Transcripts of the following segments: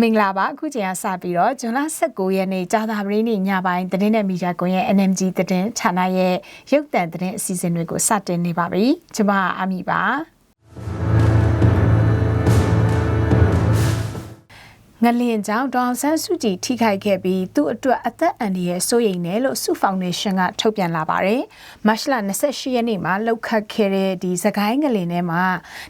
မင်္ဂလာပါအခုချိန်ကစပြီးတော့ဇွန်လ19ရက်နေ့ကြာသပတေးနေ့ညပိုင်းသတင်းနဲ့မီဒီယာကွန်ရဲ့ NMG သတင်းဌာနရဲ့ရုပ်သံသတင်းအစီအစဉ်တွေကိုစတင်နေပါပြီကျွန်မအာမီပါ ငလျင်ကြောင့်ဒေါအောင်ဆန်းစုကြည်ထိခိုက်ခဲ့ပြီးသူ့အတွက်အသက်အန္တရာယ်စိုးရိမ်တယ်လို့စုဖောင်ဒေးရှင်းကထုတ်ပြန်လာပါတယ်။မတ်လ28ရက်နေ့မှာလှုပ်ခတ်ခဲ့တဲ့ဒီသခိုင်းငလျင်ထဲမှာ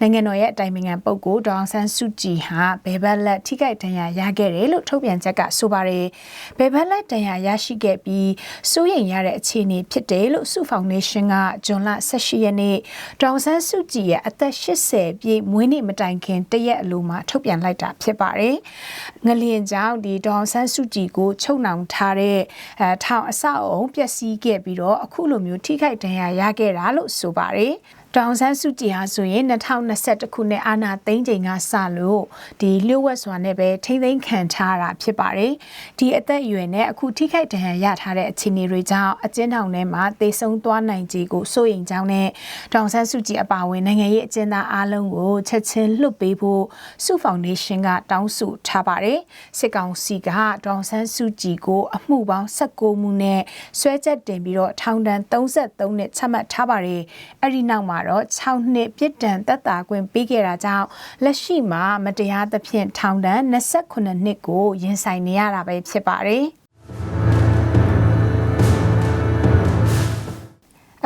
နိုင်ငံတော်ရဲ့အတိုင်ပင်ခံပုဂ္ဂိုလ်ဒေါအောင်ဆန်းစုကြည်ဟာဘယ်ဘက်လက်ထိခိုက်ဒဏ်ရာရခဲ့တယ်လို့ထုတ်ပြန်ချက်ကဆိုပါတယ်။ဘယ်ဘက်လက်ဒဏ်ရာရရှိခဲ့ပြီးစိုးရိမ်ရတဲ့အခြေအနေဖြစ်တယ်လို့စုဖောင်ဒေးရှင်းကဇွန်လ18ရက်နေ့ဒေါအောင်ဆန်းစုကြည်ရဲ့အသက်80ပြည့်မွေးနေ့မတိုင်ခင်တရက်အလိုမှာထုတ်ပြန်လိုက်တာဖြစ်ပါတယ်။ငလျင်ကြောင့်ဒီဒေါအောင်ဆန်းစုကြည်ကိုချုပ်နှောင်ထားတဲ့အဲထောင်အဆောက်အုံပျက်စီးခဲ့ပြီးတော့အခုလိုမျိုးထိခိုက်ဒဏ်ရာရခဲ့တာလို့ဆိုပါတယ်။ တောင်ဆန်းစုကြည်ဟာဆိုရင်2021ခုနှစ်အာဏာသိမ်းချိန်ကစလို့ဒီလျှို့ဝှက်စွာနဲ့ပဲထိမ့်သိမ်းခံထားတာဖြစ်ပါတယ်။ဒီအသက်အရွယ်နဲ့အခုထိခိုက်ဒဏ်ရာရထားတဲ့အခြေအနေတွေကြောင့်အကျဉ်းထောင်ထဲမှာသေဆုံးသွားနိုင်ခြေကိုစိုးရိမ်ကြောင်းနဲ့တောင်ဆန်းစုကြည်အပါအဝင်နိုင်ငံရေးအကျဉ်းသားအားလုံးကိုချက်ချင်းလွှတ်ပေးဖို့စုဖောင်ဒေးရှင်းကတောင်းဆိုထားပါတယ်။စစ်ကောင်စီကတောင်ဆန်းစုကြည်ကိုအမှုပေါင်း16မှုနဲ့ဆွဲချက်တင်ပြီးတော့ထောင်ဒဏ်33နှစ်ချမှတ်ထားပါတယ်။အဲ့ဒီနောက်မှာတော့6နှစ်ပြစ်ဒဏ်သက်သာခွင့်ပေးခဲ့တာကြောင့်လက်ရှိမှာမတရားသဖြင့်ထောင်ဒဏ်28နှစ်ကိုရင်ဆိုင်နေရတာပဲဖြစ်ပါတယ်။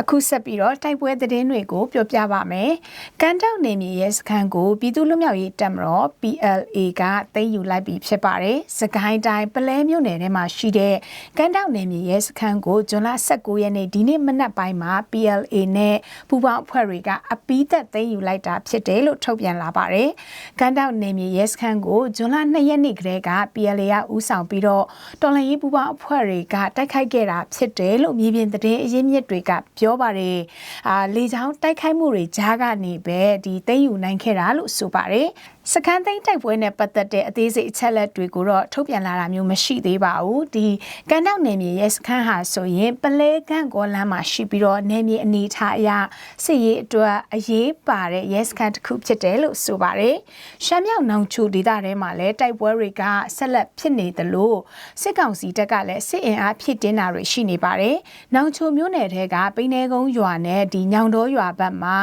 အခုဆက်ပြီးတော့တိုက်ပွဲသတင်းတွေကိုပြောပြပါမယ်။ကန်တောက်နေမြေရဲ့စခန်းကိုပြည်သူ့လူမျိုးရေးတပ်မတော် PLA ကသိမ်းယူလိုက်ပြီးဖြစ်ပါတယ်။စကိုင်းတိုင်းပလဲမြို့နယ်ထဲမှာရှိတဲ့ကန်တောက်နေမြေရဲ့စခန်းကိုဇွန်လ19ရက်နေ့ဒီနေ့မနက်ပိုင်းမှာ PLA နဲ့ပူးပေါင်းအဖွဲ့တွေကအပီးသက်သိမ်းယူလိုက်တာဖြစ်တယ်လို့ထုတ်ပြန်လာပါတယ်။ကန်တောက်နေမြေရဲ့စခန်းကိုဇွန်လ2ရက်နေ့ကတည်းက PLA ကဦးဆောင်ပြီးတော့တော်လှန်ရေးပူးပေါင်းအဖွဲ့တွေကတိုက်ခိုက်ခဲ့တာဖြစ်တယ်လို့မြေပြင်သတင်းအရင်းမြစ်တွေကပြောပြောပါတယ်အာလေချောင်းတိုက်ခိုက်မှုတွေကြားကနေပဲဒီသိမ်းယူနိုင်ခဲ့တာလို့ဆိုပါတယ် စကန်သိန်းတိုက်ပွဲနဲ့ပတ်သက်တဲ့အသေးစိတ်အချက်လက်တွေကိုတော့ထုတ်ပြန်လာတာမျိုးမရှိသေးပါဘူးဒီကန်တောက်နယ်မြေရဲ့စကန်ဟာဆိုရင်ပလဲကန့်ကောလမ်းမှာရှိပြီးတော့နယ်မြေအနေထားအရစစ်ရေးအတွက်အရေးပါတဲ့ရဲစကန်တစ်ခုဖြစ်တယ်လို့ဆိုပါတယ်ရှမ်းမြောက်နောင်ချိုဒေသထဲမှာလည်းတိုက်ပွဲတွေကဆက်လက်ဖြစ်နေသလိုစစ်ကောင်စီတပ်ကလည်းစစ်အင်အားဖြစ်တင်းတာတွေရှိနေပါတယ်နောင်ချိုမြို့နယ်ထဲကပိနေကုန်းရွာနဲ့ဒီညောင်တော်ရွာဘက်မှာ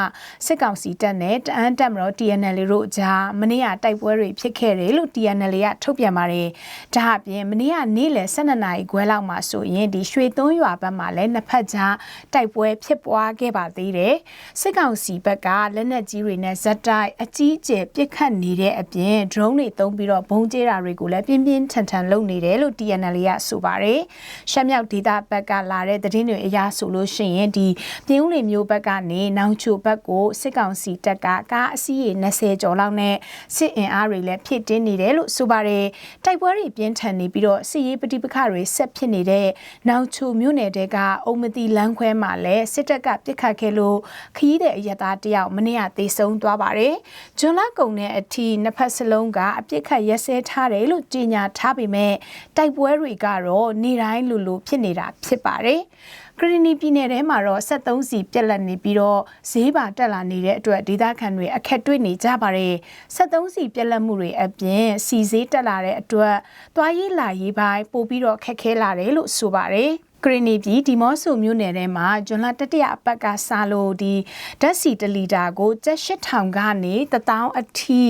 စစ်ကောင်စီတပ်နဲ့တအန်းတပ်မတော် TNL တို့ကြားမနေ့ကတိုက်ပွဲတွေဖြစ်ခဲ့တယ်လို့ TNL ကထုတ်ပြန်ပါတယ်။ဒါအပြင်မနေ့ကနေ့လယ်12နာရီခွဲလောက်မှာဆိုရင်ဒီရွှေသွန်းရွာဘက်မှာလည်းနှစ်ဖက်ကြားတိုက်ပွဲဖြစ်ပွားခဲ့ပါသေးတယ်။စစ်ကောင်စီဘက်ကလက်နက်ကြီးတွေနဲ့ဇက်တိုက်အကြီးအကျယ်ပစ်ခတ်နေတဲ့အပြင် drone တွေသုံးပြီးတော့ဘုံကျဲတာတွေကိုလည်းပြင်းပြင်းထန်ထန်လုပ်နေတယ်လို့ TNL ကဆိုပါတယ်။ရှမ်းမြောက်ဒေသဘက်ကလာတဲ့သတင်းတွေအရဆိုလို့ရှိရင်ဒီပြင်းဦးလီမျိုးဘက်ကနေနောင်ချိုဘက်ကိုစစ်ကောင်စီတပ်ကကားအစီးရေ20ကျော်လောက်နဲ့စစ်အင်အားတွေလည်းဖြစ်တင်းနေတယ်လို့ဆိုပါတယ်တိုက်ပွဲတွေပြင်းထန်နေပြီးတော့စစ်ရေးပဋိပက္ခတွေဆက်ဖြစ်နေတဲ့နောက်ချိုမြို့နယ်တဲကအုံမတိလမ်းခွဲမှာလည်းစစ်တပ်ကပစ်ခတ်ခဲ့လို့ခရီးတဲ့အရတားတယောက်မနေ့ကသေဆုံးသွားပါတယ်ဂျွန်လကုံနဲ့အထိနှစ်ဖက်စလုံးကအပြစ်ခတ်ရက်စဲထားတယ်လို့ကြေညာထားပေမဲ့တိုက်ပွဲတွေကတော့နေတိုင်းလိုလိုဖြစ်နေတာဖြစ်ပါတယ် ကရီနီပြည်နယ်ထဲမှာတော့73စီပြက်လက်နေပြီးတော့ဈေးပါတက်လာနေတဲ့အတွက်ဒေသခံတွေအခက်တွေ့နေကြပါတယ်73စီပြက်လက်မှုတွေအပြင်စီဈေးတက်လာတဲ့အတွက်သွားရေးလာရေးပိုင်းပို့ပြီးတော့ခက်ခဲလာတယ်လို့ဆိုပါတယ် ကရနီပြည်ဒီမော့ဆိုမြို့နယ်ထဲမှာဇွန်လတတိယအပတ်ကစလို့ဒီဓာတ်စီတလီတာကိုကျပ်8000ကနေ1000အထိ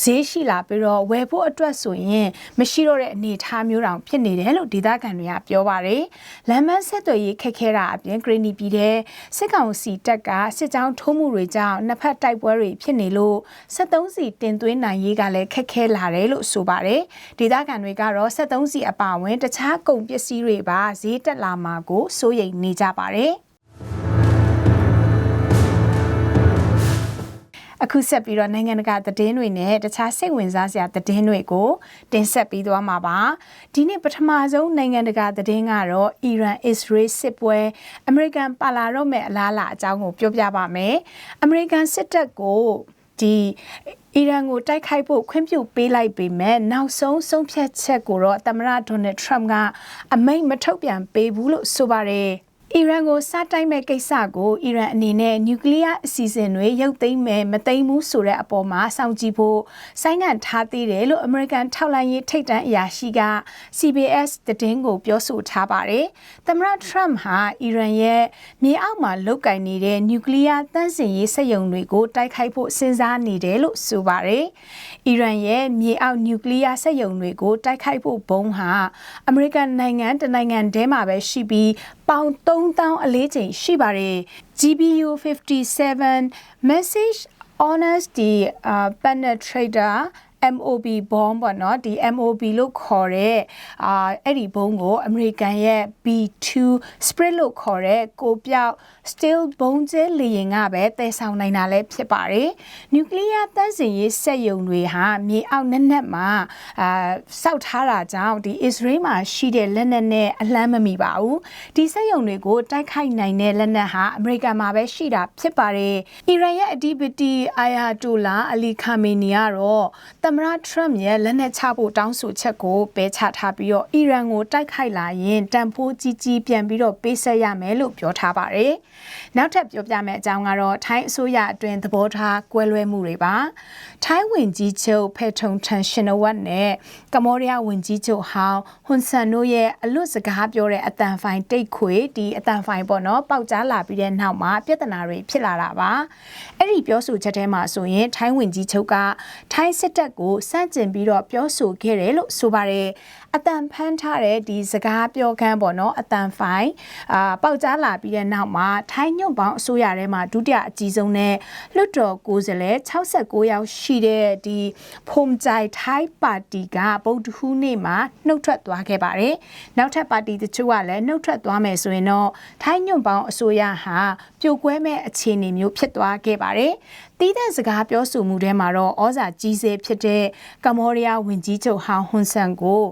ဈေးရှိလာပြီးတော့ဝယ်ဖို့အတွက်ဆိုရင်မရှိတော့တဲ့အနေအထားမျိုးတောင်ဖြစ်နေတယ်လို့ဒေသခံတွေကပြောပါတယ်။လမ်းမဆက်သွယ်ရေးခက်ခဲတာအပြင်ကရနီပြည်တဲ့စစ်ကောင်စီတပ်ကစစ်ကြောင်းထိုးမှုတွေကြောင့်နှစ်ဖက်တိုက်ပွဲတွေဖြစ်နေလို့73စီတင်သွင်းနိုင်ရေးကလည်းခက်ခဲလာတယ်လို့ဆိုပါတယ်။ဒေသခံတွေကတော့73စီအပါအဝင်တခြားကုန်ပစ္စည်းတွေပါဈေးတက်လာမှာကိုစိုးရိမ်နေကြပါတယ်အခုဆက်ပြီးတော့နိုင်ငံတကာသတင်းတွေနဲ့တခြားစိတ်ဝင်စားစရာသတင်းတွေကိုတင်ဆက်ပြီးသွားမှာပါဒီနေ့ပထမဆုံးနိုင်ငံတကာသတင်းကတော့အီရန်အစ္စရေးစစ်ပွဲအမေရိကန်ပါလာတော့မဲ့အလားအလာအကြောင်းကိုပြောပြပါမယ်အမေရိကန်စစ်တပ်ကိုဒီ အီရန်ကိုတိုက်ခိုက်ဖို့ခွင့်ပြုပေးလိုက်ပေမဲ့နောက်ဆုံးဆုံးဖြတ်ချက်ကိုတော့သမ္မတဒေါ်နယ်ထရမ့်ကအမိန့်မထုတ်ပြန်ပေးဘူးလို့ဆိုပါတယ် အီရန်ကိုစားတိုက်မဲ့ကိစ္စကိုအီရန်အနေနဲ့နျူကလ িয়ার အစီအစဉ်တွေရုပ်သိမ်းမယ်မသိမ်းဘူးဆိုတဲ့အပေါ်မှာစောင့်ကြည့်ဖို့ဆိုင်းငံ့ထားသေးတယ်လို့အမေရိကန်ထောက်လှမ်းရေးထိပ်တန်းအရာရှိက CBS သတင်းကိုပြောဆိုထားပါတယ်။သမ္မတ Trump ဟာအီရန်ရဲ့မြေအောက်မှာလုတ်ကင်နေတဲ့နျူကလ িয়ার တန့်စင်ရေးစက်ရုံတွေကိုတိုက်ခိုက်ဖို့စဉ်းစားနေတယ်လို့ဆိုပါတယ်။အီရန်ရဲ့မြေအောက်နျူကလ িয়ার စက်ရုံတွေကိုတိုက်ခိုက်ဖို့ဘုံဟာအမေရိကန်နိုင်ငံတနိုင်ငံထဲမှာပဲရှိပြီးပေါင်3 3004ချိန်ရှိပါတယ် GPU 57 message honest ဒီ uh, penetrator MOB bomb ပေါ့နော်ဒီ MOB လို့ခေါ်တဲ့အာအဲ့ဒီဘုံကို အမေရိကန်ရဲ့ B2 Spirit လို့ခေါ်တဲ့ကိုပြောက် steel ဘုံကျဲလေယာဉ်ကပဲတည်ဆောင်နိုင်တာလည်းဖြစ်ပါတယ်။နျူကလ িয়ার တန့်စင်ရေးစက်ရုံတွေဟာမြေအောက်နက်နက်မှာအာစောက်ထားတာကြောင့်ဒီ Israel မှာရှိတဲ့လက်နက်နဲ့အလန်းမမီပါဘူး။ဒီစက်ရုံတွေကိုတိုက်ခိုက်နိုင်တဲ့လက်နက်ဟာအမေရိကန်မှာပဲရှိတာဖြစ်ပါတယ်။အီရန်ရဲ့အဓိပတိအာယာတိုလာအလီခါမေနီကတော့သမ္မတထရမ့်ရဲ့လက်နက်ချဖို့တောင်းဆိုချက်ကိုပယ်ချထားပြီးတော့အီရန်ကိုတိုက်ခိုက်လာရင်တန်ဖိုးကြီးကြီးပြန်ပြီးတော့ပေးဆက်ရမယ်လို့ပြောထားပါတယ်။နောက်ထပ်ပြောပြမယ့်အကြောင်းကတော့ထိုင်းအစိုးရအတွင်းသဘောထားကွဲလွဲမှုတွေပါ။ထိုင်းဝင်ကြီးချုပ်ဖက်ထုံထန်ရှင်နဝတ်နဲ့ကမောရီးယားဝင်ကြီးချုပ်ဟောင်းဟွန်ဆန်တို့ရဲ့အလွတ်စကားပြောတဲ့အတန်ဖိုင်တိတ်ခွေဒီအတန်ဖိုင်ပေါ့နော်ပေါက်ကြားလာပြီးတဲ့နောက်မှာပြဿနာတွေဖြစ်လာတာပါ။အဲ့ဒီပြောဆိုချက်ထဲမှာဆိုရင်ထိုင်းဝင်ကြီးချုပ်ကထိုင်းစစ်တပ်ကိုစန့်ကျင်ပြီးတော့ပြောဆိုခဲ့တယ်လို့ဆိုပါတယ်အတန်ဖန်းထားတဲ့ဒီစကားပြောခန်းပေါ့နော်အတန်ဖိုင်အာပေါက်ကြားလာပြီးတဲ့နောက်မှာထိုင်းညွန့်ပေါင်းအစိုးရထဲမှာဒုတိယအကြီးဆုံးနဲ့လွှတ်တော်ကိုယ်စားလှယ်69ယောက်ရှိတဲ့ဒီဖုန်ကြိုင်ထိုင်းပါတီကဗုဒ္ဓဟူးနေ့မှာနှုတ်ထွက်သွားခဲ့ပါတယ်နောက်ထပ်ပါတီတချို့ကလည်းနှုတ်ထွက်သွားမယ်ဆိုရင်တော့ထိုင်းညွန့်ပေါင်းအစိုးရဟာပြိုကွဲမဲ့အခြေအနေမျိုးဖြစ်သွားခဲ့ပါတယ် တီးတဲ့စကားပြောဆိုမှုထဲမှာတော့ဩဇာကြီးစေဖြစ်တဲ့ကမ္ဘောဒီးယားဝန်ကြီးချုပ်ဟောင်းဟွန်ဆန်ကို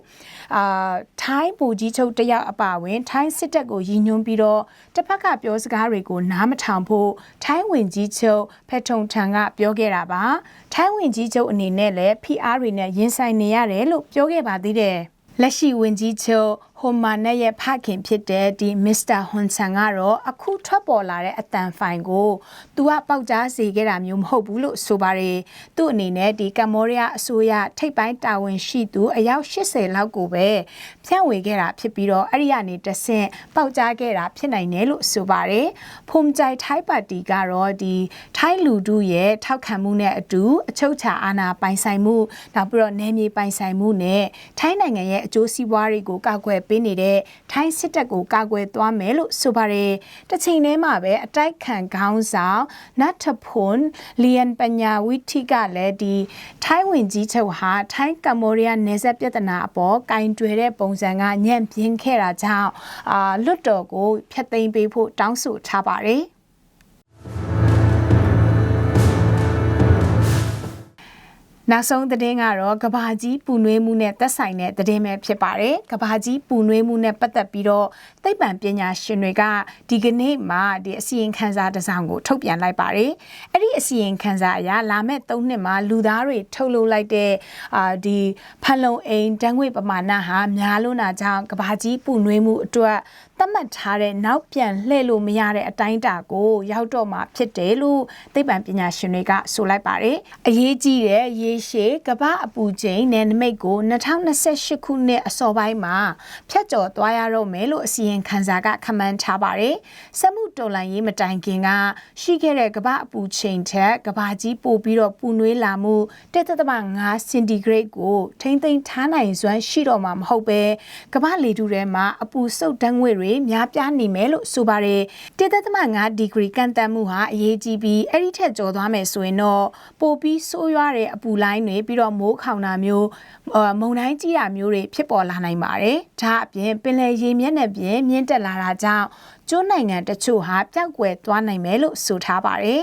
အာထိုင်းပူကြီးချုပ်တယောက်အပါဝင် ထိုင်းစစ်တပ်ကိုရည်ညွှန်းပြီးတော့တစ်ဖက်ကပြောစကားတွေကိုနားမထောင်ဖို့ထိုင်းဝန်ကြီးချုပ်ဖက်ထုံထန်ကပြောခဲ့တာပါထိုင်းဝန်ကြီးချုပ်အနေနဲ့လည်း PR တွေနဲ့ရင်ဆိုင်နေရတယ်လို့ပြောခဲ့ပါသေးတယ်လက်ရှိဝန်ကြီးချုပ် ဟိုမာနက်ရဲ့ဖခင်ဖြစ်တဲ့ဒီမစ္စတာဟွန်ဆန်ကတော့အခုထွက်ပေါ်လာတဲ့အတန်ဖိုင်ကိုသူကပေါက်ကြားစေခဲ့တာမျိုးမဟုတ်ဘူးလို့ဆိုပါတယ်သူ့အနေနဲ့ဒီကမ္ဘောဒီးယားအစိုးရထိပ်ပိုင်းတာဝန်ရှိသူအယောက်80လောက်ကိုပဲဖြန့်ဝေခဲ့တာဖြစ်ပြီးတော့အဲ့ဒီကနေတဆင့်ပေါက်ကြားခဲ့တာဖြစ်နိုင်တယ်လို့ဆိုပါတယ်ဖုန်ကြိုင်ထိုင်းပါတီကတော့ဒီထိုင်းလူထုရဲ့ထောက်ခံမှုနဲ့အတူအချုပ်ချာအာဏာပိုင်ဆိုင်မှုနောက်ပြီးတော့နယ်မြေပိုင်ဆိုင်မှုနဲ့ထိုင်းနိုင်ငံရဲ့အကျိုးစီးပွားတွေကိုကောက်ွယ်ပေးနေတဲ့ထိုင်းစစ်တပ်ကိုကာကွယ်သွားမယ်လို့ဆိုပါတယ်။တစ်ချိန်တည်းမှာပဲအတိုက်ခံခေါင်းဆောင်နတ်ထဖွန်လီယန်ပညာဝီတီကလည်းဒီထိုင်းဝင်ကြီးချုပ်ဟာထိုင်းကမ္ဘောဒီးယားနယ်စပ်ပြဿနာအပေါ်ကင်တွယ်တဲ့ပုံစံကညံ့ပြင်းခဲ့တာကြောင့်အာလွတ်တော်ကိုဖျက်သိမ်းပေးဖို့တောင်းဆိုထားပါတယ်။ နောက်ဆုံးသတင်းကတော့ကဘာကြီးပူနွေးမှုနဲ့သက်ဆိုင်တဲ့သတင်းပဲဖြစ်ပါတယ်။ကဘာကြီးပူနွေးမှုနဲ့ပတ်သက်ပြီးတော့သိပ္ပံပညာရှင်တွေကဒီကနေ့မှဒီအစီရင်ခံစာတစ်စောင်ကိုထုတ်ပြန်လိုက်ပါတယ်။အဲ့ဒီအစီရင်ခံစာအရလာမယ့်၃နှစ်မှာလူသားတွေထုတ်လုပ်လိုက်တဲ့အာဒီဖန်လုံအိမ်တန်းငွေပမာဏဟာများလွန်းတာကြောင့်ကဘာကြီးပူနွေးမှုအတွက် သတ်မှတ်ထားတဲ့နောက်ပြန်လှည့်လို့မရတဲ့အတိုင်းအတာကိုရောက်တော့မှဖြစ်တယ်လို့သိပ္ပံပညာရှင်တွေကဆိုလိုက်ပါတယ်။အရေးကြီးတဲ့ရေရှည်ကမ္ဘာအပူချိန်နယ်နိမိတ်ကို2028ခုနှစ်အစောပိုင်းမှာဖျက်ကျော်သွားရတော့မယ်လို့အစီရင်ခံစာကခန့်မှန်းထားပါတယ်။စက်မှုတော်လှန်ရေးမတိုင်ခင်ကရှိခဲ့တဲ့ကမ္ဘာအပူချိန်ထက်ကမ္ဘာကြီးပိုပြီးတော့ပူနွေးလာမှု1.5စင်တီဂရိတ်ကိုထိမ့်သိမ်းထားနိုင်စွမ်းရှိတော့မှာမဟုတ်ပဲကမ္ဘာလေထုထဲမှာအပူစုပ်ဓာတ်ငွေ့တွေများပြားနေမယ်လို့ဆိုပါတယ်1.5ဒီဂရီကန့်သတ်မှုဟာအရေးကြီးပြီးအဲ့ဒီထက်ကျော်သွားမယ်ဆိုရင်တော့ပိုပြီးဆိုးရွားတဲ့အပူလိုင်းတွေပြီးတော့မိုးခေါင်တာမျိုးမုန်တိုင်းကြီးတာမျိုးတွေဖြစ်ပေါ်လာနိုင်ပါတယ်ဒါအပြင်ပင်လယ်ရေမျက်နှာပြင်မြင့်တက်လာတာကြောင့်ကျွန်းနိုင်ငံတချို့ဟာပျောက်ကွယ်သွားနိုင်မယ်လို့ဆိုထားပါတယ်